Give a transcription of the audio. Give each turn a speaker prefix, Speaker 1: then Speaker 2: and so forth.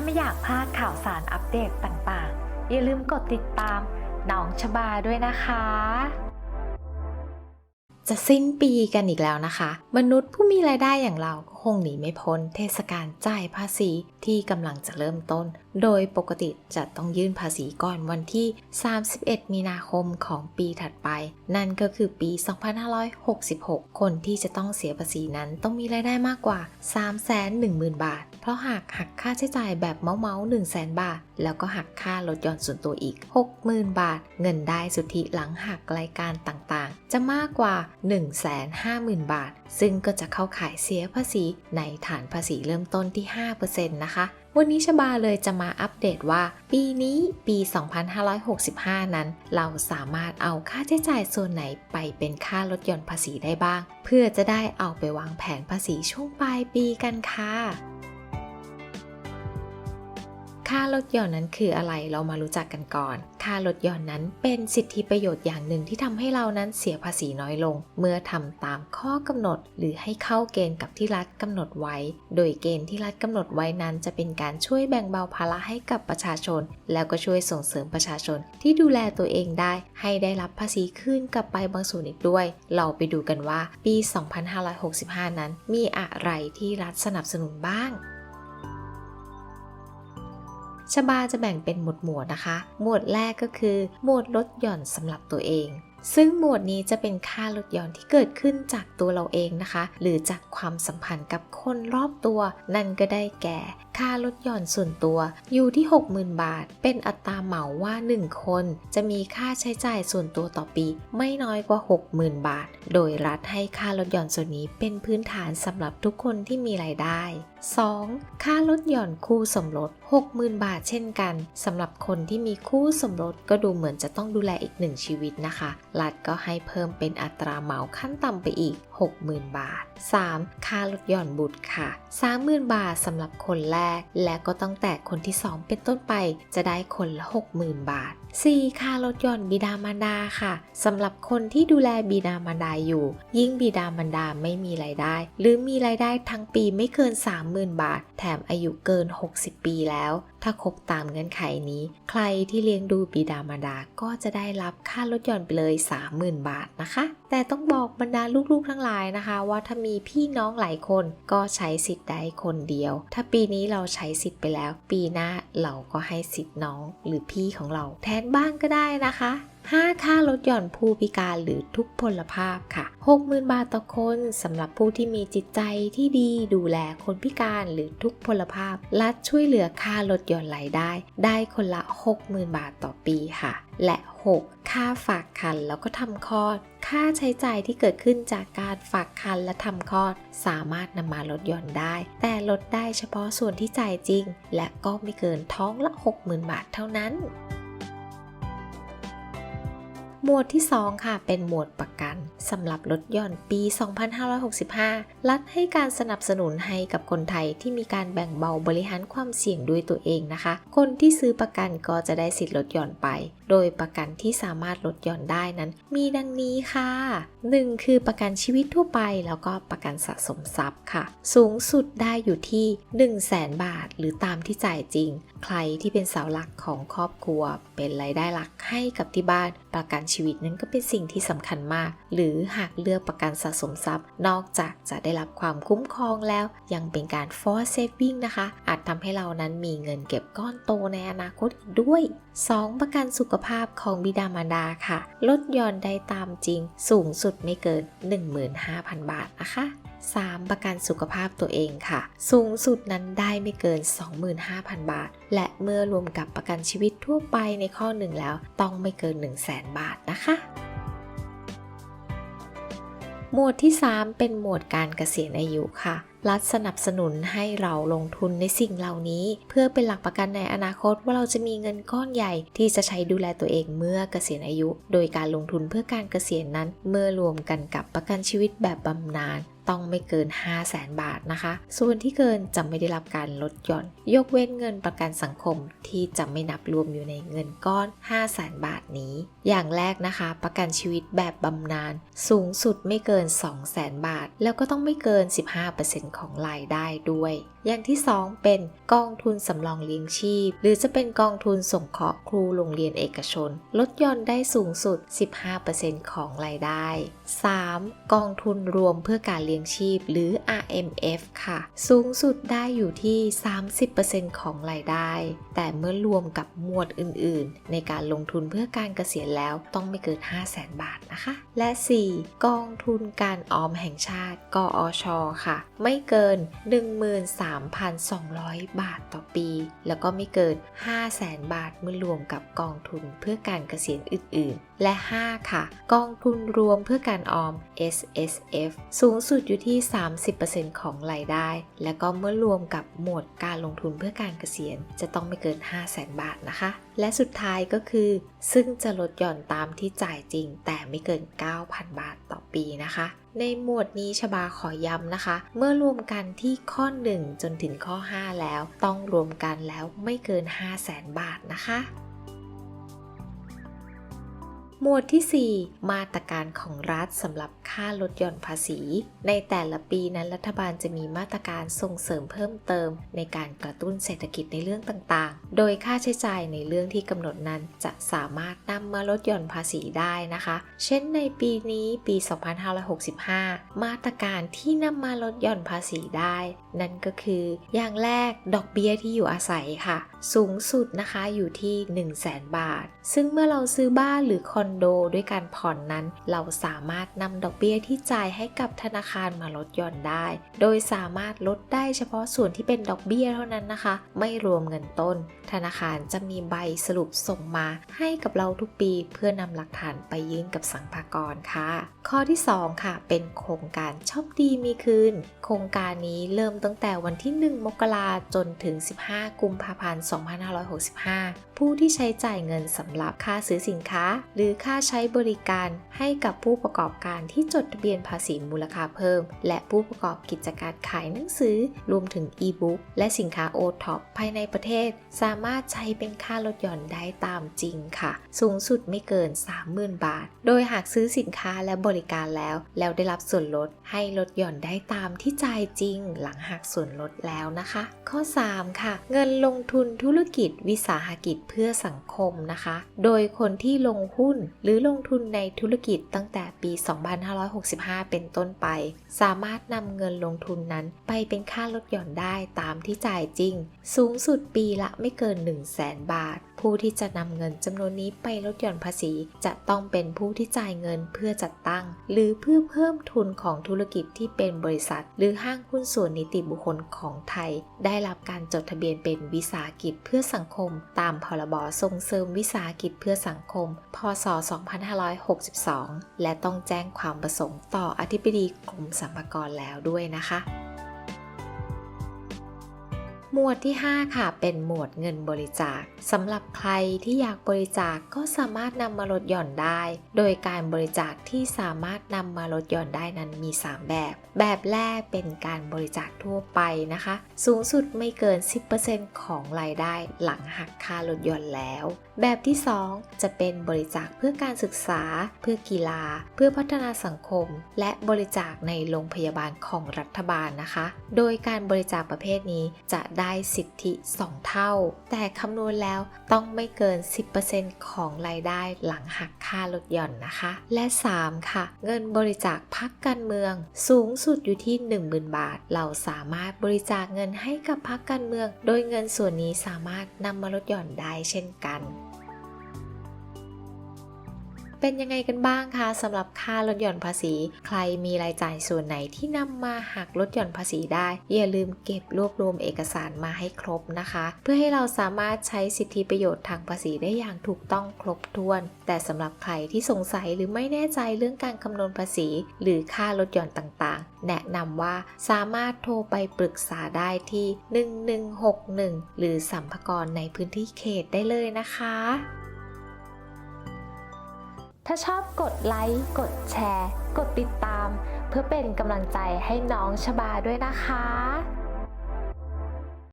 Speaker 1: าไม่อยากพลาดข่าวสารอัปเดตต่างๆ อย่าลืมกดติดตามน้องชบาด้วยนะคะ จะสิ้นปีกันอีกแล้วนะคะ มนุษย์ผู้มีรายได้อย่างเรา คงหนีไม่พ้นเทศกาลจ่ายภาษีที่กำลังจะเริ่มต้น โดยปกติจะต้องยื่นภาษีก่อนวันที่ 31 มีนาคมของปีถัดไป นั่นก็คือปี 2566 คนที่จะต้องเสียภาษีนั้นต้องมีรายได้มากกว่า 310,000 บาท เพราะหากหักค่าใช้จ่ายแบบเมาเมา1 0 0 0 0 0บาท แล้วก็หักค่าลดหย่อนส่วนตัวอีก 60,000 บาท เงินได้สุทธิหลังหักรายการต่างๆ จะมากกว่า 150,000 บาท ซึ่งก็จะเข้าข่ายเสียภาษีในฐานภาษีเริ่มต้นที่ 5%นะคะ วันนี้ชบาเลยจะมาอัปเดตว่า ปีนี้ปี 2565 นั้น เราสามารถเอาค่าใช้จ่ายส่วนไหนไปเป็นค่าลดหย่อนภาษีได้บ้าง เพื่อจะได้เอาไปวางแผนภาษีช่วงปลายปีกันค่ะ ค่าลดหย่อนนั้นคืออะไรเรามารู้จักกันก่อน ค่าลดหย่อนนั้นเป็นสิทธิประโยชน์อย่างหนึ่งที่ทำให้เรานั้นเสียภาษีน้อยลง เมื่อทำตามข้อกำหนด หรือให้เข้าเกณฑ์กับที่รัฐกำหนดไว้ โดยเกณฑ์ที่รัฐกำหนดไว้นั้น จะเป็นการช่วยแบ่งเบาภาระให้กับประชาชน แล้วก็ช่วยส่งเสริมประชาชน ที่ดูแลตัวเองได้ ให้ได้รับภาษีคืนกลับไปบางส่วนอีกด้วย เราไปดูกันว่าปี 2565 นั้น มีอะไรที่รัฐสนับสนุนบ้าง ชบาจะแบ่งเป็นหมวดหมวดนะคะ หมวดแรกก็คือ หมวดลดหย่อนสำหรับตัวเอง ซึ่งหมวดนี้จะเป็นค่าลดหย่อนที่เกิดขึ้นจากตัวเราเองนะคะ หรือจากความสัมพันธ์กับคนรอบตัว นั่นก็ได้แก่ ค่าลดหย่อนส่วนตัวอยู่ที่ 60,000 บาท เป็นอัตราเหมาว่า 1 คน จะมีค่าใช้จ่ายส่วนตัวต่อปี ไม่น้อยกว่า 60,000 บาท โดยรัฐให้ค่าลดหย่อนส่วนนี้เป็นพื้นฐานสำหรับทุกคนที่มีรายได้ 2. ค่าลดหย่อนคู่สมรส 60,000 บาทเช่นกันสำหรับคนที่มีคู่สมรสก็ดูเหมือนจะต้องดูแลอีกหนึ่งชีวิตนะคะ รัฐก็ให้เพิ่มเป็นอัตราเหมาขั้นต่ำไปอีก 60,000 บาท 3. ค่าลดหย่อนบุตรค่ะ 30,000 บาทสำหรับคนแรกและก็ตั้งแต่คนที่ 2 เป็นต้นไปจะได้คนละ 60,000 บาท 4. ค่าลดหย่อนบิดามารดาค่ะสำหรับคนที่ดูแลบิดามารดาอยู่ ยิ่งบิดามารดาไม่มีรายได้ หรือมีรายได้ทั้งปีไม่เกิน 30,000 บาท แถมอายุเกิน 60 ปีแล้ว ถ้าครบตามเงื่อนไขนี้ ใครที่เลี้ยงดูบิดามารดาก็จะได้รับค่าลดหย่อนไปเลย 30,000 บาทนะคะ แต่ต้องบอกบรรดาลูกๆทั้งหลายนะคะ ว่าถ้ามีพี่น้องหลายคนก็ใช้สิทธิ์ได้คนเดียว ถ้าปีนี้เราใช้สิทธิ์ไปแล้ว ปีหน้าเราก็ให้สิทธิ์น้องหรือพี่ของเราแทนบ้างก็ได้นะคะ 5 ค่าลดหย่อนผู้พิการหรือทุกพลภาพค่ะ 60,000 บาทต่อคนสำหรับผู้ที่มีจิตใจที่ดีดูแลคนพิการหรือทุกพลภาพ รัฐช่วยเหลือค่าลดหย่อนรายได้ ได้คนละ 60,000 บาทต่อปีค่ะ และ 6. ค่าฝากคันแล้วก็ทำคลอด ค่าใช้จ่ายที่เกิดขึ้นจากการฝากคันและทำคลอด สามารถนำมาลดหย่อนได้ แต่ลดได้เฉพาะส่วนที่จ่ายจริง และก็ไม่เกินท้องละ 60,000 บาทเท่านั้น หมวดที่ 2 ค่ะ เป็นหมวดประกันสำหรับลดหย่อนปี 2565 รัฐให้การสนับสนุนให้กับคนไทยที่มีการแบ่งเบาบริหารความเสี่ยงด้วยตัวเองนะคะ คนที่ซื้อประกันก็จะได้สิทธิ์ลดหย่อนไป โดยประกันที่สามารถลดหย่อนได้นั้น มีดังนี้ค่ะ 1. คือประกันชีวิตทั่วไป แล้วก็ประกันสะสมทรัพย์ค่ะ สูงสุดได้อยู่ที่ 1 0 0 0 0แสนบาท หรือตามที่จ่ายจริง ใครที่เป็นเสาหลักของครอบครัว เป็นรายได้หลักให้กับที่บ้านประกันชีวิตนั้นก็เป็นสิ่งที่สำคัญมาก หรือหากเลือกประกันสะสมทรัพย์ นอกจากจะได้รับความคุ้มครองแล้ว ยังเป็นการ for saving นะคะ อาจทำให้เรานั้นมีเงินเก็บก้อนโตในอนาคตอีกด้วย 2. ประกันสุขภาพของบิดามารดาค่ะ ลดหย่อนได้ตามจริง สูงสุดไม่เกิน 15,000 บาทนะคะ 3. ประกันสุขภาพตัวเองค่ะ สูงสุดนั้นได้ไม่เกิน 25,000 บาท และเมื่อรวมกับประกันชีวิตทั่วไปในข้อหนึ่งแล้ว ต้องไม่เกิน 1 0 0 0 0แบาทนะคะหมวดที่ 3 เป็นหมวดการเกษียณอายุค่ะ รัฐสนับสนุนให้เราลงทุนในสิ่งเหล่านี้ เพื่อเป็นหลักประกันในอนาคตว่าเราจะมีเงินก้อนใหญ่ที่จะใช้ดูแลตัวเองเมื่อเกษียณอายุ โดยการลงทุนเพื่อการเกษียณนั้น เมื่อรวมกันกับประกันชีวิตแบบบำนาญต้องไม่เกิน 5 0 0แสนบาทนะคะ ส่วนที่เกินจะไม่ได้รับการลดหย่อน ยกเว้นเงินประกันสังคมที่จะไม่นับรวมอยู่ในเงินก้อน 5 0 0แสนบาทนี้ อย่างแรกนะคะ ประกันชีวิตแบบบำนาญสูงสุดไม่เกิน 2 0 0แสนบาท แล้วก็ต้องไม่เกิน 15%ของรายได้ด้วยอย่างที่ 2 เป็นกองทุนสำรองเลี้ยงชีพ หรือจะเป็นกองทุนสงเคราะห์ครูโรงเรียนเอกชน ลดหย่อนได้สูงสุด 15%ของรายได้ 3. กองทุนรวมเพื่อการเลี้ยงชีพ หรือ RMF ค่ะ สูงสุดได้อยู่ที่ 30%ของรายได้ แต่เมื่อรวมกับหมวดอื่น ๆ ในการลงทุนเพื่อการเกษียณแล้วต้องไม่เกิน 5 0 0 0 0 0บาทนะคะ และ 4. กองทุนการออมแห่งชาติ กอชค่ะ ไม่เกิน3,200 บาทต่อปี แล้วก็ไม่เกิน 500,000 บาทเมื่อรวมกับกองทุนเพื่อการเกษียณอื่น ๆ และ 5 ค่ะ กองทุนรวมเพื่อการออม S S F สูงสุดอยู่ที่ 30%ของรายได้ และก็เมื่อรวมกับหมวดการลงทุนเพื่อการเกษียณ จะต้องไม่เกิน 5 0 0 0 0 0 บาทนะคะ และสุดท้ายก็คือ ซึ่งจะลดหย่อนตามที่จ่ายจริง แต่ไม่เกิน 9,000 บาท ปีนะคะ ในหมวดนี้ชบาขอย้ำนะคะ เมื่อรวมกันที่ข้อ 1 จนถึงข้อ 5 แล้ว ต้องรวมกันแล้วไม่เกิน 5 0 0 0 0นบาทนะคะ หมวดที่ 4 มาตรการของรัฐสำหรับค่าลดหย่อนภาษี ในแต่ละปีนั้นรัฐบาลจะมีมาตรการส่งเสริมเพิ่มเติม ในการกระตุ้นเศรษฐกิจในเรื่องต่างๆ โดยค่าใช้จ่ายในเรื่องที่กำหนดนั้นจะสามารถนำมาลดหย่อนภาษีได้นะคะ เช่นในปีนี้ปี 2565 มาตรการที่นำมาลดหย่อนภาษีได้ นั่นก็คือ อย่างแรกดอกเบี้ยที่อยู่อาศัยค่ะ สูงสุดนะคะอยู่ที่ 1 0 0 0 0แบาท ซึ่งเมื่อเราซื้อบ้านหรือคอนโดด้วยการผ่อนนั้น เราสามารถนำดอกเบี้ยที่จ่ายให้กับธนาคารมาลดหย่อนได้ โดยสามารถลดได้เฉพาะส่วนที่เป็นดอกเบี้ยเท่านั้นนะคะ ไม่รวมเงินต้น ธนาคารจะมีใบสรุปส่งมาให้กับเราทุกปีเพื่อนำหลักฐานไปยื่นกับสังภากรค่ะ ข้อที่ 2 ค่ะ เป็นโครงการชอบดีมีคืน โครงการนี้เริ่มตั้งแต่วันที่ 1 มกราจนถึง 15 กุมภาพันธ์2565 ผู้ที่ใช้จ่ายเงินสำหรับค่าซื้อสินค้า หรือค่าใช้บริการให้กับผู้ประกอบการที่จดทะเบียนภาษีมูลค่าเพิ่ม และผู้ประกอบกิจการขายหนังสือ รวมถึงอีบุ๊กและสินค้าโอท็อปภายในประเทศ สามารถใช้เป็นค่าลดหย่อนได้ตามจริงค่ะ สูงสุดไม่เกิน 30,000 บาท โดยหากซื้อสินค้าและบริการแล้ว แล้วได้รับส่วนลดให้ลดหย่อนได้ตามที่จ่ายจริง หลังหักส่วนลดแล้วนะคะ ข้อ 3 ค่ะ เงินลงทุนธุรกิจวิสาหกิจเพื่อสังคมนะคะ โดยคนที่ลงหุ้นหรือลงทุนในธุรกิจตั้งแต่ปี 2565 เป็นต้นไป สามารถนำเงินลงทุนนั้นไปเป็นค่าลดหย่อนได้ตามที่จ่ายจริง สูงสุดปีละไม่เกิน 1 0 0 0 0แสนบาท ผู้ที่จะนำเงินจำนวนนี้ไปลดหย่อนภาษี จะต้องเป็นผู้ที่จ่ายเงินเพื่อจัดตั้ง หรือเพื่อเพิ่มทุนของธุรกิจที่เป็นบริษัท หรือห้างหุ้นส่วนนิติบุคคลของไทย ได้รับการจดทะเบียนเป็นวิสาหกิจเพื่อสังคม ตามพรบส่งเสริมวิสาหกิจเพื่อสังคม พศ 2562 และต้องแจ้งความประสงค์ต่ออธิบดีกรมสรรพากรแล้วด้วยนะคะ หมวดที่ 5 ค่ะ เป็นหมวดเงินบริจาคสำหรับใครที่อยากบริจาคก็สามารถนำมาลดหย่อนได้ โดยการบริจาคที่สามารถนำมาลดหย่อนได้นั้นมี 3 แบบ แบบแรกเป็นการบริจาคทั่วไปนะคะ สูงสุดไม่เกิน 10%ของรายได้หลังหักค่าลดหย่อนแล้ว แบบที่ 2 จะเป็นบริจาคเพื่อการศึกษา เพื่อกีฬา เพื่อพัฒนาสังคม และบริจาคในโรงพยาบาลของรัฐบาลนะคะ โดยการบริจาคประเภทนี้จะได้สิทธิ 2 เท่า แต่คำนวณแล้วต้องไม่เกิน 10%ของรายได้หลังหักค่าลดหย่อนนะคะ และ 3 ค่ะ เงินบริจาคพักการเมือง สูงสุดอยู่ที่ 10,000 บาท เราสามารถบริจาคเงินให้กับพักการเมือง โดยเงินส่วนนี้สามารถนำมาลดหย่อนได้เช่นกัน เป็นยังไงกันบ้างคะสำหรับค่าลดหย่อนภาษี ใครมีรายจ่ายส่วนไหนที่นำมาหักลดหย่อนภาษีได้ อย่าลืมเก็บรวบรวมเอกสารมาให้ครบนะคะ เพื่อให้เราสามารถใช้สิทธิประโยชน์ทางภาษีได้อย่างถูกต้องครบถ้วน แต่สำหรับใครที่สงสัยหรือไม่แน่ใจเรื่องการคำนวณภาษี หรือค่าลดหย่อนต่างๆ แนะนำว่าสามารถโทรไปปรึกษาได้ที่ 1161 หรือสัมภากรในพื้นที่เขตได้เลยนะคะ
Speaker 2: ถ้าชอบกดไลค์ กดแชร์ กดติดตาม เพื่อเป็นกำลังใจให้น้องชบาด้วยนะคะ